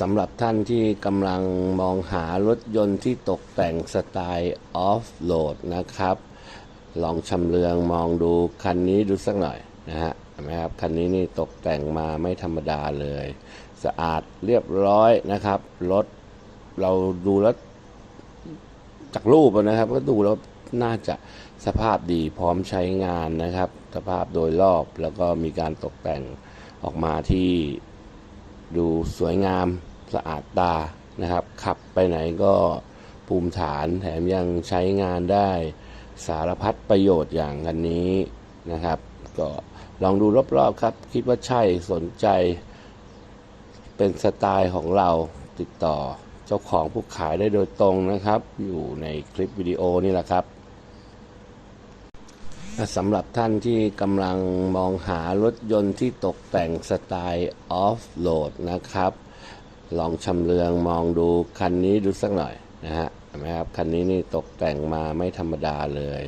สำหรับท่านที่กำลังมองหารถยนต์ที่ตกแต่งสไตล์ออฟโหลดนะครับ ลองชำเลืองมองดูคันนี้ดูสักหน่อยนะฮะเห็นไหมครับคันนี้นี่ตกแต่งมาไม่ธรรมดาเลย สะอาดเรียบร้อยนะครับ รถเราดูแล้วจากรูปนะครับ ก็ดูแล้วน่าจะสภาพดีพร้อมใช้งานนะครับ สภาพโดยรอบแล้วก็มีการตกแต่งออกมาที่ ดูสวยงามสะอาดตานะครับ ขับไปไหนก็ภูมิฐานแถมยังใช้งานได้สารพัดประโยชน์อย่างคันนี้นะครับ ก็ลองดูรอบๆครับ คิดว่าใช่สนใจ เป็นสไตล์ของเราติดต่อเจ้าของผู้ขายได้โดยตรงนะครับ อยู่ในคลิปวิดีโอนี่แหละครับ สำหรับท่านที่กำลังมองหารถยนต์ที่ตกแต่งสไตล์ออฟโหลดนะครับ ลองชำเลืองมองดูคันนี้ดูสักหน่อยนะฮะเห็นไหมครับ คันนี้นี่ตกแต่งมาไม่ธรรมดาเลย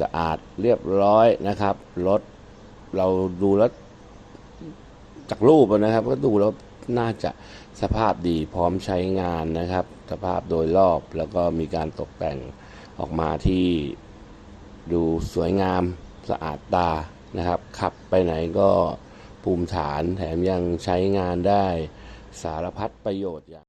สะอาดเรียบร้อยนะครับ รถเราดูแล้วจากรูปนะครับ ก็ดูแล้วน่าจะสภาพดีพร้อมใช้งานนะครับ สภาพโดยรอบแล้วก็มีการตกแต่งออกมาที่ ดูสวยงามสะอาดตานะครับ ขับไปไหนก็ภูมิฐานแถมยังใช้งานได้สารพัดประโยชน์อย่าง